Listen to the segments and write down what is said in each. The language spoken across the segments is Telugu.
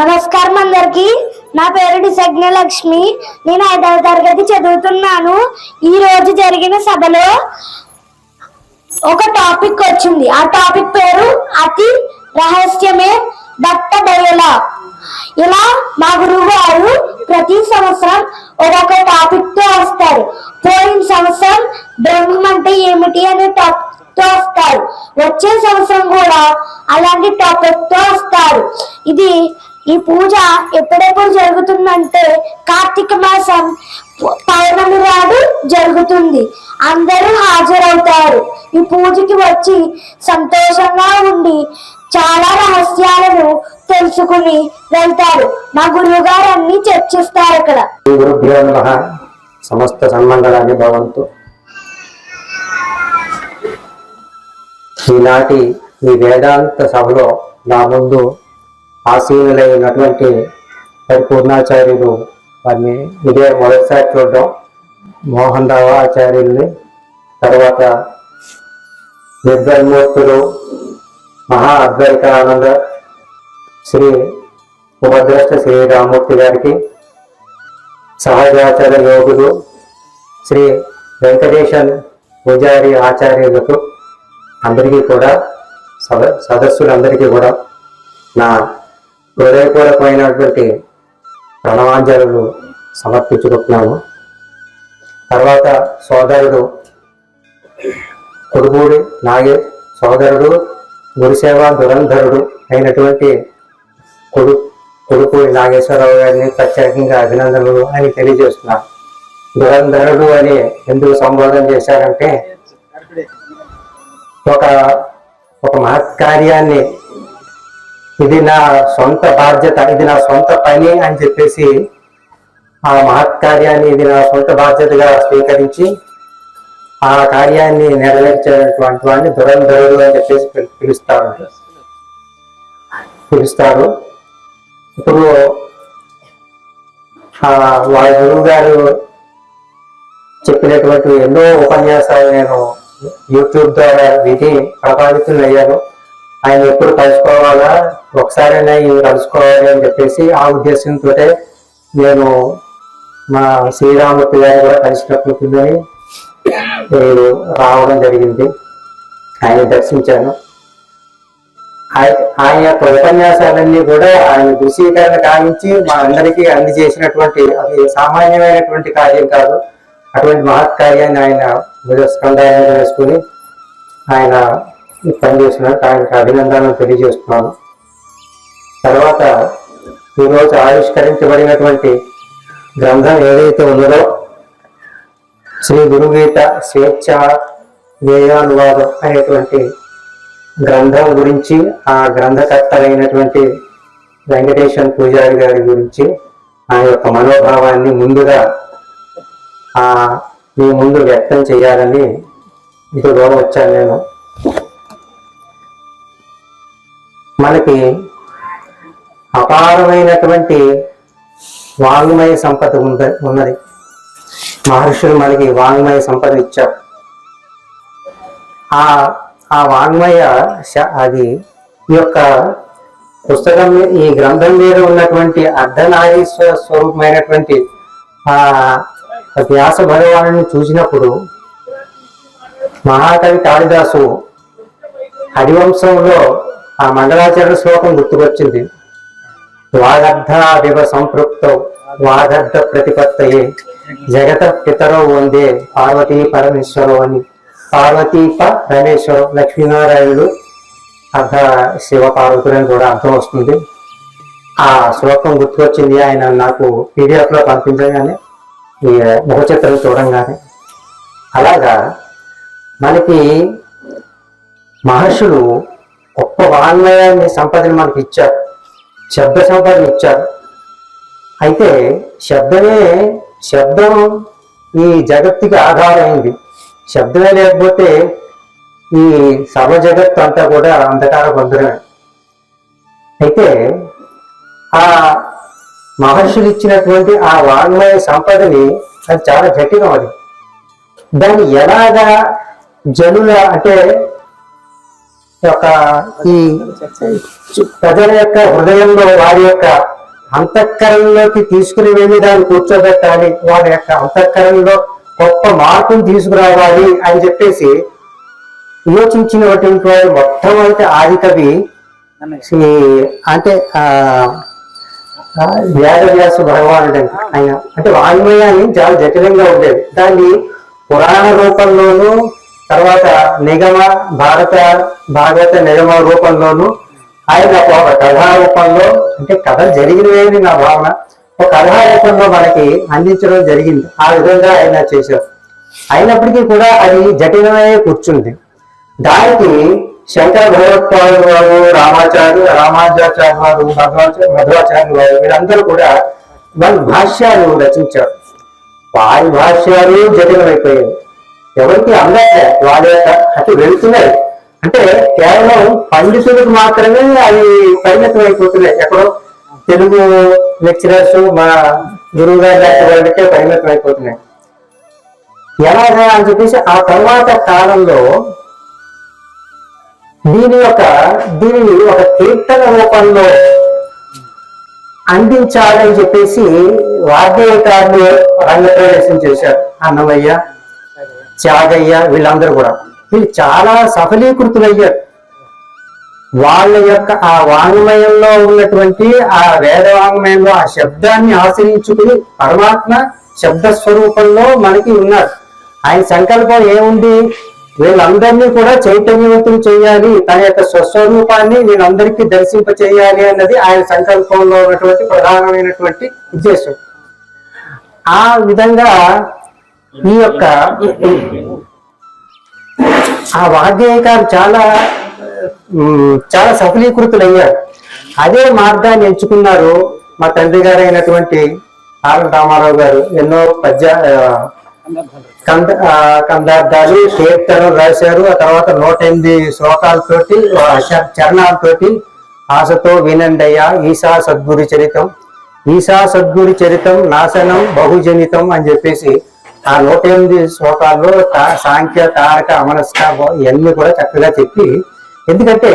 నమస్కారం అందరికి. నా పేరు సజ్ఞలక్ష్మి. లక్ష్మి నేను ఐదవ తరగతి చదువుతున్నాను. ఈ రోజు జరిగిన సభలో ఒక టాపిక్ వచ్చింది. ఆ టాపిక్ పేరు అతి రహస్యమే దట్ట డయలా ఇలా మా గురువు గారు ప్రతి సంవత్సరం ఒక్కొక్క టాపిక్తో వస్తారు. పోయిన సంవత్సరం బ్రహ్మం అంటే ఏమిటి అనే టాపిక్ తో వస్తారు. వచ్చే సంవత్సరం కూడా అలాంటి టాపిక్తో వస్తారు. ఇది ఈ పూజ ఎప్పుడెప్పుడు జరుగుతుందంటే కార్తీక మాసం పౌర్ణమి నాడు జరుగుతుంది. అందరూ హాజరవుతారు. ఈ పూజకి వచ్చి సంతోషంగా ఉండి చాలా రహస్యాలను తెలుసుకుని వెళ్తారు. మా గురువు గారు అన్ని చర్చిస్తారు ఇక్కడ సమస్త సన్మంగళాన్ని భవంతు. ఈనాటి ఈ వేదాంత సభలో నా ముందు ఆసీనులైనటువంటి పరిపూర్ణాచార్యులు వారిని ఇదే మొదటిసారి చూడడం. మోహన్ రావు ఆచార్యుల్ని తర్వాత నిర్ధర్మూర్తులు మహా అద్వైతానంద శ్రీ ఉపద్రష్ట శ్రీ రామూర్తి గారికి సహజాచార యోగులు శ్రీ వెంకటేశన్ పూజారి ఆచార్యులకు అందరికీ కూడా సద సదస్సులందరికీ కూడా నా హృదయపూర్వకమైనటువంటి ప్రణవాంజలు సమర్పించుకుంటున్నాము తర్వాత సోదరుడు కొడుగూడి నాగే సోదరుడు గురుసేవ దురంధరుడు అయినటువంటి కొడు కొడుకుడి నాగేశ్వరరావు గారిని ప్రత్యేకంగా అభినందనలు అని తెలియజేస్తున్నారు దురంధరుడు అని ఎందుకు సంబోధన చేశారంటే ఒక ఒక మహత్ కార్యాన్ని ఇది నా సొంత బాధ్యత ఇది నా సొంత పని అని చెప్పేసి ఆ మహత్ కార్యాన్ని ఇది నా సొంత బాధ్యతగా స్వీకరించి ఆ కార్యాన్ని నెరవేర్చేటువంటి వాడిని దురంధరుడు అని చెప్పేసి పిలుస్తారు పిలుస్తారు ఇప్పుడు ఆ వాళ్ళ గురువు గారు చెప్పినటువంటి ఎన్నో ఉపన్యాసాలు నేను యూట్యూబ్ ద్వారా విని ప్రభావితులయ్యాను ఆయన ఎప్పుడు కలుసుకోవాలా ఒకసారైనా ఇవి కలుసుకోవాలి అని చెప్పేసి ఆ ఉద్దేశంతో నేను మా శ్రీరామూర్తి గారు కూడా కలిసినట్టుందని నేను రావడం జరిగింది. ఆయన దర్శించాను. ఆయ- ఆయన యొక్క ఉపన్యాసాలన్నీ కూడా ఆయన దృశ్యీకరణ కావించి మా అందరికీ అందజేసినటువంటి అది సామాన్యమైనటువంటి కార్యం కాదు. అటువంటి మహత్కార్యాన్ని ఆయన స్కందాన్ని వేసుకుని ఆయన పనిచేస్తున్నారు ఆయనకు అభినందనలు తెలియజేస్తున్నాను. తర్వాత ఈరోజు ఆవిష్కరించబడినటువంటి గ్రంథం ఏదైతే ఉన్నదో శ్రీ గురుగీత స్వేచ్ఛ జ్ఞేయానువాదం అనేటువంటి గ్రంథం గురించి ఆ గ్రంథకర్తలైనటువంటి వెంకటేశ్వర పూజారి గారి గురించి ఆయన యొక్క మనోభావాన్ని ముందుగా మీ ముందు వ్యక్తం చేయాలని ఇదిగో వచ్చాను నేను. మనకి అపారమైనటువంటి వాంగ్మయ సంపద ఉంది ఉన్నది. మహర్షులు మనకి వాంగ్మయ సంపద ఇచ్చారు. ఆ ఆ వాంగ్మయ శ- అది ఈ యొక్క పుస్తకం ఈ గ్రంథం మీద ఉన్నటువంటి అర్ధనారీశ్వర స్వరూపమైనటువంటి ఆ వ్యాస భగవాను చూసినప్పుడు మహాకవి కాళిదాసు హరివంశంలో ఆ మంగళాచరణ శ్లోకం గుర్తుకొచ్చింది. వాగర్ధ సంపృక్తో వాగర్ధ ప్రతిపత్తయే జగత పితరో వందే పార్వతీ పరమేశ్వరం అని. పార్వతీ పరమేశ్వరం లక్ష్మీనారాయణుడు అర్ధ శివ పార్వతులని కూడా అర్థం వస్తుంది. ఆ శ్లోకం గుర్తుకొచ్చింది. ఆయన నాకు పీడిఎఫ్లో పంపించగానే ఈ ముఖ చిత్రం చూడంగానే. అలాగా మనకి మహర్షులు గొప్ప వాంగ్మయాన్ని సంపదని మనకి ఇచ్చారు. శబ్ద సంపదను ఇచ్చారు. అయితే శబ్దమే శబ్దం ఈ జగత్తుకి ఆధారమైంది. శబ్దమే లేకపోతే ఈ సర్వ జగత్తు అంతా కూడా అంధకార బంధురమే అయితే ఆ మహర్షులు ఇచ్చినటువంటి ఆ వాంగ్మయ సంపదని అది చాలా జటిలం అది దాన్ని ఎలాగా జనుల అంటే యొక్క ఈ ప్రజల యొక్క హృదయంలో వారి యొక్క అంతఃకరణలోకి తీసుకుని వెళ్ళి దాన్ని కూర్చోబెట్టాలి వారి యొక్క అంతఃకరణలో గొప్ప మార్పును తీసుకురావాలి అని చెప్పేసి యోచించినటువంటి వారు మొట్టమొదటి ఆది కవి అంటే వేదవ్యాస భగవానుడు ఆయన. అంటే వాంగ్మయాన్ని చాలా జటిలంగా ఉండేది. దాన్ని పురాణ రూపంలోను తర్వాత నిగమ భారత భాగవత నిగమ రూపంలోను ఆయన ఒక కథా రూపంలో అంటే కథ జరిగినవేమి నా భావన? ఒక కథా రూపంలో మనకి అందించడం జరిగింది. ఆ విధంగా ఆయన చేశారు. అయినప్పటికీ కూడా అది జటిలమే కూర్చుంది. దానికి శంకర భగవత్పాదులు వారు రామాచార్యులు రామానుజాచార్య వారు మధ్వాచార్య మధ్వాచార్య వారు వీరందరూ కూడా వాళ్ళ భాష్యాలు రచించారు. వారి భాష్యాలు జటిలమైపోయాయి. ఎవరికి అందట్లే వాళ్ళ యొక్క అటు వెళ్తున్నాయి. అంటే కేవలం పండితులకు మాత్రమే అవి పరిమితం అయిపోతున్నాయి ఎక్కడో తెలుగు లెక్చరర్స్ మా గురువు గారి వాళ్ళకే పరిమితం అయిపోతున్నాయి ఎలాగా అని చెప్పేసి ఆ తర్వాత కాలంలో దీని యొక్క దీనిని ఒక కీర్తన రూపంలో అందించాలని చెప్పేసి వాద్యకారులు రంగప్రవేశం చేశారు. అన్నమయ్య త్యాగయ్య వీళ్ళందరూ కూడా. వీళ్ళు చాలా సఫలీకృతులయ్యారు. వాళ్ళ యొక్క ఆ వాంగ్మయంలో ఉన్నటువంటి ఆ వేద వాంగ్మయంలో ఆ శబ్దాన్ని ఆశ్రయించుకుని పరమాత్మ శబ్ద స్వరూపంలో మనకి ఉన్నారు. ఆయన సంకల్పం ఏముంది? వీళ్ళందరినీ కూడా చైతన్యవంతం చేయాలి. తన యొక్క స్వస్వరూపాన్ని వీళ్ళందరికీ దర్శింప చేయాలి అన్నది ఆయన సంకల్పంలో ఉన్నటువంటి ప్రధానమైనటువంటి ఉద్దేశం. ఆ విధంగా ఈ యొక్క ఆ వాగ్గేయకారు చాలా చాలా చాలా సఫలీకృతులయ్యారు. అదే మార్గాన్ని ఎంచుకున్నారు మా తండ్రి గారు అయినటువంటి ఆర్ రామారావు గారు. ఎన్నో పద్య కంద కందార్థాలు కీర్తనలు రాశారు. ఆ తర్వాత నూట ఎనిమిది శ్లోకాలతోటి చరణాలతోటి ఆశతో వినండయ్యా ఈశా సద్గురు చరితం. ఈశా సద్గురు చరితం నాశనం బహుజనితం అని చెప్పేసి ఆ నూట ఎనిమిది శ్లోకాల్లో తా- సాంఖ్య తారక అమనస్క ఇవన్నీ కూడా చక్కగా చెప్పి ఎందుకంటే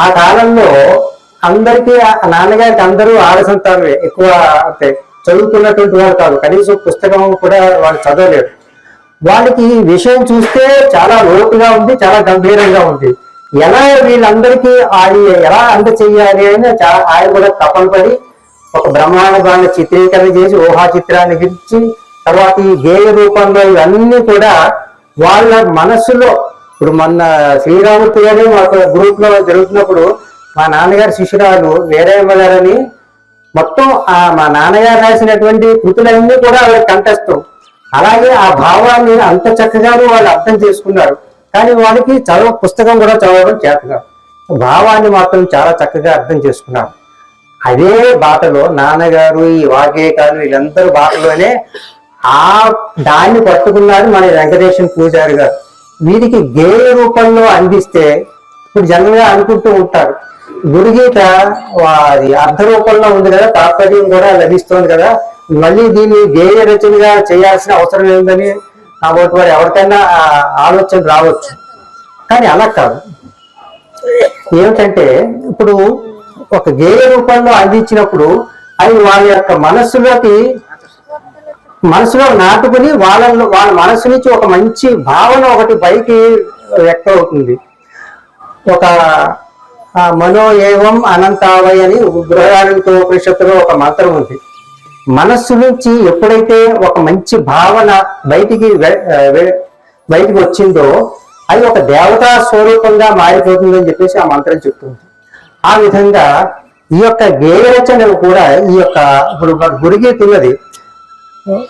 ఆ కాలంలో అందరికీ నాన్నగారికి అందరూ ఆడసంతారులే ఎక్కువ అంటే చదువుకున్నటువంటి వారు కాదు. కనీసం పుస్తకం కూడా వాళ్ళు చదవలేరు. వాళ్ళకి ఈ విషయం చూస్తే చాలా లోతుగా ఉంది చాలా గంభీరంగా ఉంది. ఎలా వీళ్ళందరికీ అది ఎలా అందచేయాలి అని చాలా ఆయన కూడా తపన పడి ఒక బ్రహ్మాండమైన చిత్రీకరణ చేసి ఊహా చిత్రాన్ని గురించి తర్వాత ఈ గేయ రూపంలో ఇవన్నీ కూడా వాళ్ళ మనస్సులో ఇప్పుడు మొన్న శ్రీరామూర్తి గారు మాకు గ్రూప్లో జరుగుతున్నప్పుడు మా నాన్నగారి శిష్యురాలు వేరేమ్మ గారని మొత్తం ఆ మా నాన్నగారు రాసినటువంటి కృతులన్నీ కూడా ఆవిడ కంఠస్థం. అలాగే ఆ భావాన్ని అంత చక్కగానే వాళ్ళు అర్థం చేసుకున్నారు. కానీ వాళ్ళకి చదవ పుస్తకం కూడా చదవడం చేతగా. భావాన్ని మాత్రం చాలా చక్కగా అర్థం చేసుకున్నారు. అదే బాటలో నాన్నగారు ఈ వాగ్గేయకాలు వీళ్ళందరూ బాటలోనే ఆ దాన్ని పట్టుకున్నారు మన వెంకటేశ్వర పూజారి గారు. వీరికి గేయ రూపంలో అందిస్తే ఇప్పుడు జనరల్గా అనుకుంటూ ఉంటారు. గురుగీత అది అర్ధ రూపంలో ఉంది కదా తాత్పర్యం కూడా లభిస్తోంది కదా. మళ్ళీ దీన్ని గేయ రచనగా చేయాల్సిన అవసరం ఏందని కాబట్టి వారు ఎవరికైనా ఆలోచన రావచ్చు. కానీ అలా కాదు. ఏమిటంటే ఇప్పుడు ఒక గేయ రూపంలో అందించినప్పుడు అది వాళ్ళ యొక్క మనస్సులోకి మనసులో నాటుకుని వాళ్ళలో వాళ్ళ మనసు నుంచి ఒక మంచి భావన ఒకటి పైకి వ్యక్తం అవుతుంది. ఒక మనో ఏవం అనంతావై అని గృహాలతో ఉపనిషత్తులో ఒక మంత్రం ఉంది. మనస్సు నుంచి ఎప్పుడైతే ఒక మంచి భావన బయటికి బయటికి వచ్చిందో అది ఒక దేవతా స్వరూపంగా మారిపోతుందని చెప్పేసి ఆ మంత్రం చెప్తుంది. ఆ విధంగా ఈ యొక్క గేయ రచన కూడా ఈ యొక్క ఇప్పుడు మన గురుగీత ఉన్నది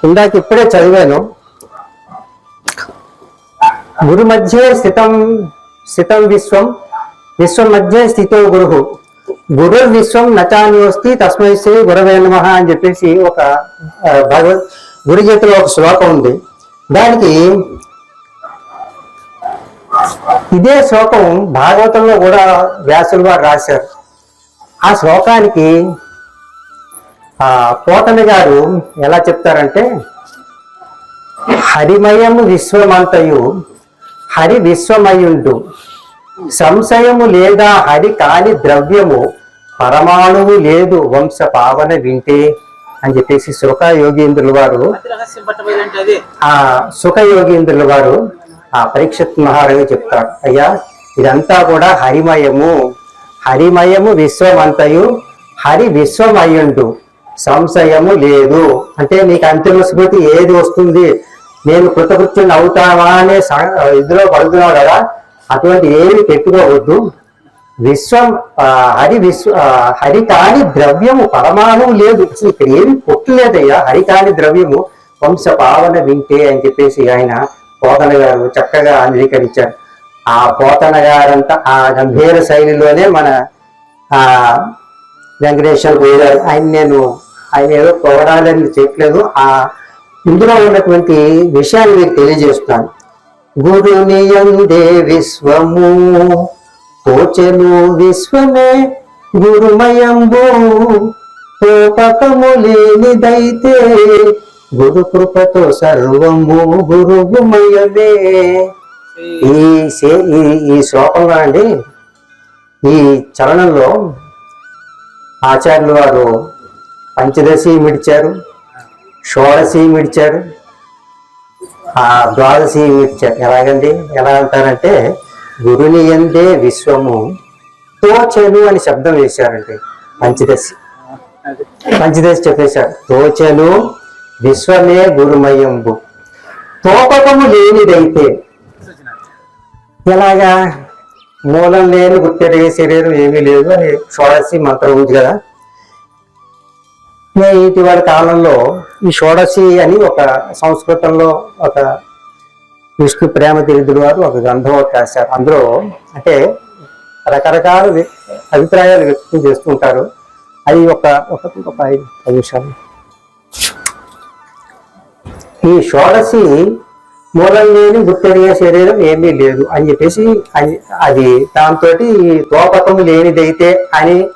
ఇందాక ఇప్పుడే చదివాను. గురు మధ్య స్థితం స్థితం విశ్వం విశ్వం మధ్య స్థితో గురు. గురు విశ్వం నచాన్యోస్తి తస్మై శ్రీ గురవే నమ అని చెప్పేసి ఒక ఆ, భగవద్ ఒక శ్లోకం ఉంది. దానికి ఇదే శ్లోకం భాగవతంలో కూడా వ్యాసులు వారు రాశారు. ఆ శ్లోకానికి ఆ పోతన గారు ఎలా చెప్తారంటే హరిమయము విశ్వమంతయు హరి విశ్వమయుండు. సంశయము లేదా హరి కాని ద్రవ్యము పరమాణువు లేదు వంశ పావన వింటే అని చెప్పేసి సుఖ యోగీంద్రుల వారు ఆ సుఖ యోగీంద్రుల వారు ఆ పరీక్షత్ మహారాజు చెప్తారు అయ్యా ఇదంతా కూడా హరిమయము. హరిమయము విశ్వమంతయు హరి విశ్వమయ్యుండు. సంశయము లేదు. అంటే నీకు అంతిమ స్మృతి ఏది వస్తుంది? నేను కృతకృత్యుని అవుతావా అనే ఇదిలో పడుతున్నావు కదా. అటువంటి ఏమి పెట్టుకోవద్దు. విశ్వం ఆ, హరి విశ్వ హరి కాని ద్రవ్యము పరమాణువు లేదు. అసలు ఇక్కడ ఏమి పుట్టలేదయ్యా హరి కాని ద్రవ్యము వంశ పావన వింటే అని చెప్పేసి ఆయన పోతన గారు చక్కగా అంగీకరించారు. ఆ పోతన గారంతా ఆ గంభీర శైలిలోనే మన ఆ వెంకటేశ్వర పోయారు ఆయన నేను ఆయన ఏదో పొగడాలని చెప్పలేదు. ఆ ఇందులో ఉన్నటువంటి విషయాన్ని మీకు తెలియజేస్తాను గురుని యందే విశ్వము. పోచెను విశ్వమే గురుమయంబు. తోపకము లేనిదైతే గురు కృపతో సర్వము గురుమయమే ఈ సే- ఈ ఈ శ్లోకంలో అండి ఈ చరణంలో ఆచార్యులు వారు పంచదశి మిడిచారు షోడశి మిడిచారు ఆ ద్వాదశి ఎలాగండి? ఎలా అంటారంటే గురుని ఎందే విశ్వము తోచెను అని శబ్దం వేశారండి పంచదశి. పంచదశి చెప్పేశారు. తోచెను విశ్వమే గురుమయంబు. తోపకము లేనిదైతే ఎలాగా? మూలం లేని గుర్తెరిగే శరీరం ఏమీ లేదు అని షోడశి మంత్రం ఉంది కదా. ఇటీవల కాలంలో ఈ షోడశి అని ఒక సంస్కృతంలో ఒక విష్ణు ప్రేమ తీర్థుడు వారు ఒక గ్రంథం రాశారు. అందులో అంటే రకరకాల అభిప్రాయాలు వ్యక్తం చేస్తుంటారు అది ఒక ఒక ఐదు నిమిషాలు. ఈ షోడశి మూలం లేని గుర్తెరిగే శరీరం ఏమీ లేదు అని చెప్పేసి అది- అది దాంతో తోపకము లేనిదైతే అని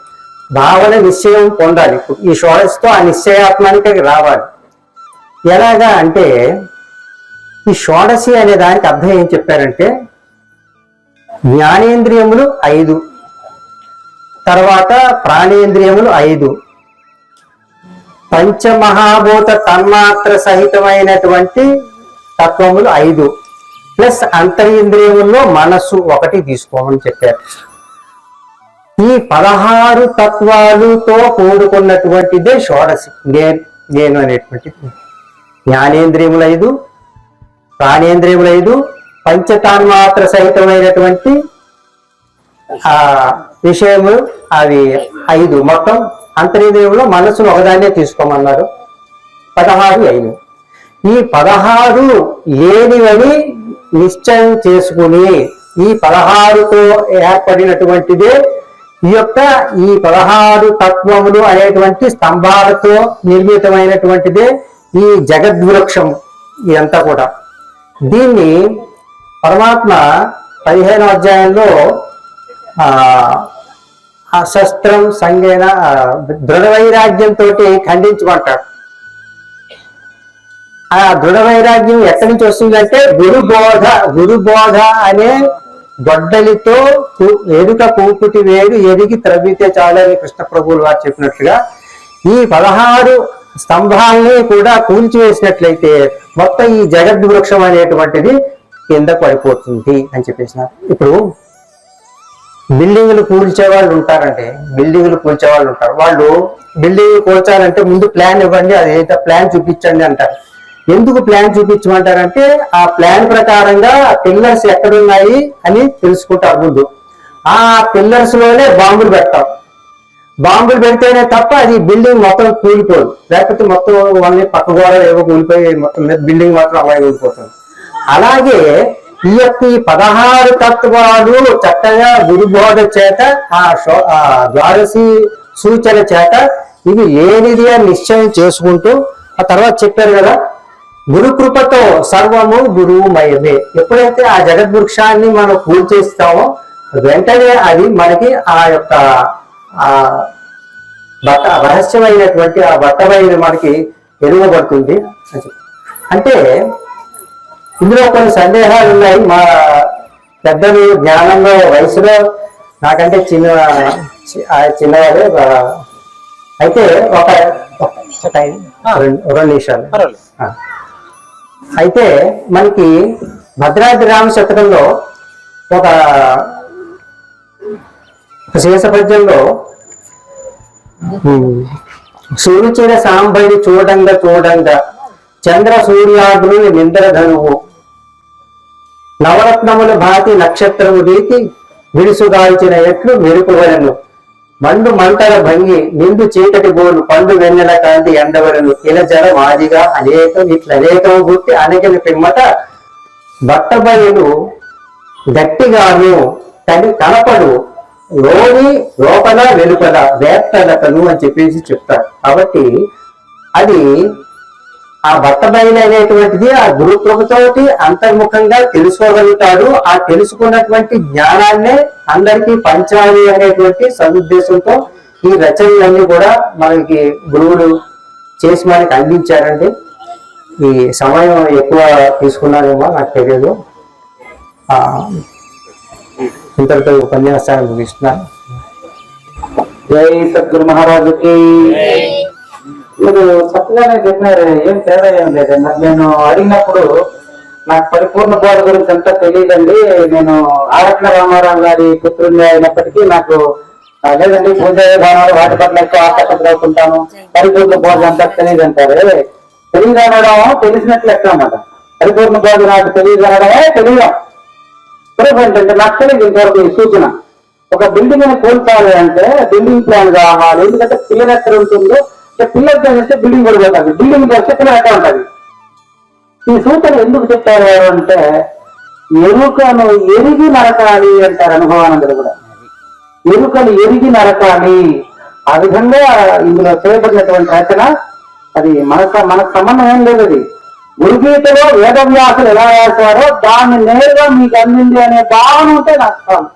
భావన నిశ్చయం పొందాలి. ఈ షోడశితో ఆ నిశ్చయాత్మానికి రావాలి. ఎలాగా అంటే ఈ షోడశి అనే దానికి అర్థం ఏం చెప్పారంటే జ్ఞానేంద్రియములు ఐదు తర్వాత ప్రాణేంద్రియములు ఐదు. పంచమహాభూత తన్మాత్ర సహితమైనటువంటి తత్వములు ఐదు. ప్లస్ అంతరింద్రియముల్లో మనస్సు ఒకటి తీసుకోమని చెప్పారు. ఈ పదహారు తత్వాలతో కూడుకున్నటువంటిదే షోడశి నేను నేను అనేటువంటిది జ్ఞానేంద్రియములైదు ఐదు ఐదు పంచతాన్మాత్ర సహితమైనటువంటి ఆ విషయము అవి ఐదు. మొత్తం అంతర్దేవులో మనసును ఒకదాన్నే తీసుకోమన్నారు. పదహారు ఐదు. ఈ పదహారు లేనివని నిశ్చయం చేసుకుని ఈ పదహారుతో ఏర్పడినటువంటిదే ఈ యొక్క ఈ పదహారు తత్వములు అనేటువంటి స్తంభాలతో నిర్మితమైనటువంటిదే ఈ జగద్వృక్షం ఇదంతా కూడా. దీన్ని పరమాత్మ పదిహేను అధ్యాయంలో ఆ శస్త్రం సంగేన దృఢ వైరాగ్యంతో ఖండించమంటాడు ఆ దృఢ వైరాగ్యం ఎక్కడి నుంచి వస్తుందంటే గురుబోధ గురుబోధ అనే గొడ్డలితో ఎరుక కూపుటి వేడు ఎరిగి త్రవ్వితే చాలని కృష్ణ ప్రభువులు వారు చెప్పినట్లుగా ఈ పదహారు స్తంభాలని కూడా కూల్చివేసినట్లయితే మొత్తం ఈ జగద్వృక్షం అనేటువంటిది కింద పడిపోతుంది అని చెప్పేసినారు. ఇప్పుడు బిల్డింగ్లు కూల్చే వాళ్ళు ఉంటారంటే బిల్డింగ్లు కూల్చే వాళ్ళు ఉంటారు. వాళ్ళు బిల్డింగ్ కూల్చాలంటే ముందు ప్లాన్ ఇవ్వండి అది ఏదైతే ప్లాన్ చూపించండి అంటారు. ఎందుకు ప్లాన్ చూపించమంటారంటే ఆ ప్లాన్ ప్రకారంగా పిల్లర్స్ ఎక్కడున్నాయి అని తెలుసుకుంటారు ముందు. ఆ పిల్లర్స్లోనే బాంబులు పెడతాం. బాంబులు పెడితేనే తప్ప అది బిల్డింగ్ మొత్తం కూలిపోదు. లేకపోతే మొత్తం వాళ్ళని పక్క గోడ ఏవో కూలిపోయి మొత్తం మీద బిల్డింగ్ మాత్రం అలాగే కూలిపోతుంది. అలాగే ఈ యొక్క ఈ పదహారు తత్వాలు చక్కగా గురుబోధ చేత ఆ ద్వారసి ద్వాదశి సూచన చేత ఇవి లేనిది అని నిశ్చయం చేసుకుంటూ ఆ తర్వాత చెప్పారు కదా గురు కృపతో సర్వము గురువుమయమే ఎప్పుడైతే ఆ జగద్వృక్షాన్ని మనం పూర్తిస్తామో వెంటనే అది మనకి ఆ యొక్క ఆ బట్ట రహస్యమైనటువంటి ఆ బట్టమైన మనకి చెప్పి. అంటే ఇందులో కొన్ని సందేహాలు ఉన్నాయి మా పెద్దలు జ్ఞానంలో వయసులో నాకంటే చిన్న చిన్నవాడు అయితే ఒక రెండు నిమిషాలు. అయితే మనకి భద్రాద్రి రామ శతకంలో ఒక శేష పద్యంలో సూర్యుచిన సాంబడి చూడంగా చూడంగా చంద్ర సూర్యాగ్రుని నిందర ధనువు. నవరత్నముల భాతి నక్షత్రము రీతి విడుసుగాల్చిన ఎట్లు మెరుపువలను మండు మంటల భంగి నిండు చీకటి బోలు పండు వెన్నెల కాంతి ఎండవరను ఇలజల మాదిగా అనేకం ఇట్ల అనేకం గుర్తి అనేకని పిమ్మట బట్టబయలు గట్టిగాను తని కనపడు లోని లోపల వెలుపల వేత్తలకను అని చెప్పేసి చెప్తారు. కాబట్టి అది ఆ బట్టబయలు అనేటువంటిది ఆ గురుత్వతోటి అంతర్ముఖంగా తెలుసుకోగలుగుతాడు. ఆ తెలుసుకున్నటువంటి జ్ఞానాన్నే అందరికీ పంచాలి అనేటువంటి సదుద్దేశంతో ఈ రచనలన్నీ కూడా మనకి గురువులు చేసి మనకి అందించారండి. ఈ సమయం ఎక్కువ తీసుకున్నానేమో నాకు తెలియదు. ఆ, ఇంతటితో ఈ ఉపన్యాసాన్ని ముగిస్తున్నాను. జై సద్గురు మహారాజుకి. మీరు చక్కగానే చెప్పినారు ఏం తేడా ఏం లేదు. మరి నేను అడిగినప్పుడు నాకు పరిపూర్ణ బోధ గురించి అంతా తెలియదండి. నేను ఆరట్ల రామారావు గారి పుత్రుడిని అయినప్పటికీ నాకు లేదండి పూజ విధానాలు వాటి పట్ల ఎక్కువ ఆసక్తి అవుతుంటాను పరిపూర్ణ బోధ అంతా తెలియదు అంటారు తెలియదు అనడం తెలిసినట్లు ఎట్లా అన్నమాట పరిపూర్ణ బోధ నాకు తెలియదు. అనడమే తెలియదు ఏంటంటే నాకు తెలియదు ఇంతవరకు ఈ సూచన. ఒక బిల్డింగ్ని కోల్పోవాలి అంటే బిల్డింగ్ ప్లాన్ కావాలి ఎందుకంటే పిల్లలు ఎక్కడ ఉంటుందో అంటే చేస్తే బిల్డింగ్ పడిపోతుంది బిల్డింగ్ చేస్తే పిల్లలు ఎక్కడ ఉంటుంది ఈ సూత్రం ఎందుకు చెప్పారు అంటే ఎరుకను ఎరిగి నరకాలి అంటారు అనుభవానందులు కూడా. ఎరుకను ఎరిగి నరకాలి. ఆ విధంగా ఇందులో చేయబడినటువంటి రచన అది మన మనకు సంబంధం ఏం లేదు అది. గురుగీతలో వేదవ్యాసులు ఎలా రాశారో దాన్ని నేరుగా మీకు అందింది అనే భావన ఉంటే నాకు చాలు.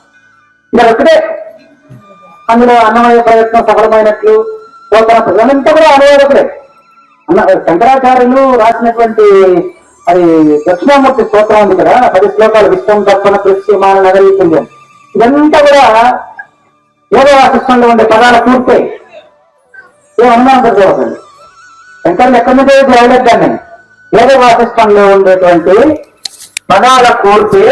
ఇక్కడ ఒకటే అందులో అన్నమయ్య ప్రయత్నం సఫలమైనట్లు సో తన పిల్లలంతా కూడా అనువాదకుడే అన్న శంకరాచార్యులు రాసినటువంటి అది దక్షిణామూర్తి స్తోత్రం ఉంది కదా పది శ్లోకాలు విశ్వం తప్పన కృష్ణ నగరీ పుణ్యం. ఇదంతా కూడా ఏదో వాసిష్టంలో ఉండే పదాల పూర్తయి ఏ అనుమానం పెట్టుకోవద్దండి శంకర్లు ఎక్కడి నుంచి రాయలేదాన్ని ఏదో వాసిష్టంలో ఉండేటువంటి పదాల కూర్పే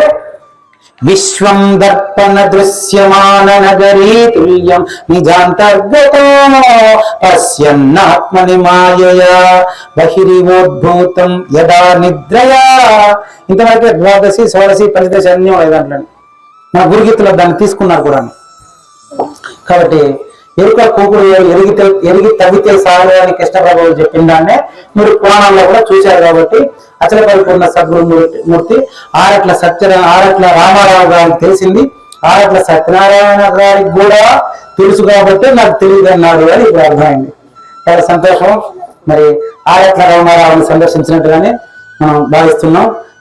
విశ్వం దర్పణ దృశ్యమాన నగరీ తుల్యం నిజాంతర్గతో పశ్యన్నాత్మని మాయయా బహిరివోద్భూతం యదా నిద్రయా ఇంతవరకు ద్వాదశి షోడశి పంచదశి అన్నీ ఉన్నాయి దాంట్లో. నా గురుగీతలో దాన్ని తీసుకున్నారు కూడా కాబట్టి ఎరుక కూకుడు ఎరిగితే ఎరిగి తవ్వితే సాగు అని కృష్ణప్రభువు చెప్పిన దాన్నే మీరు పురాణంలో కూడా చూశారు కాబట్టి అచల పరిపూర్ణ సద్గురు మూర్తి- ఆరట్ల సత్య ఆరట్ల రామారావు గారికి తెలిసింది. ఆరట్ల సత్యనారాయణ గారికి కూడా తెలుసు కాబట్టి నాకు తెలియదు అన్నాడు అని ఇప్పుడు అర్థమైంది. చాలా సంతోషం. మరి ఆరట్ల రామారావుని సందర్శించినట్టుగానే మనం భావిస్తున్నాం.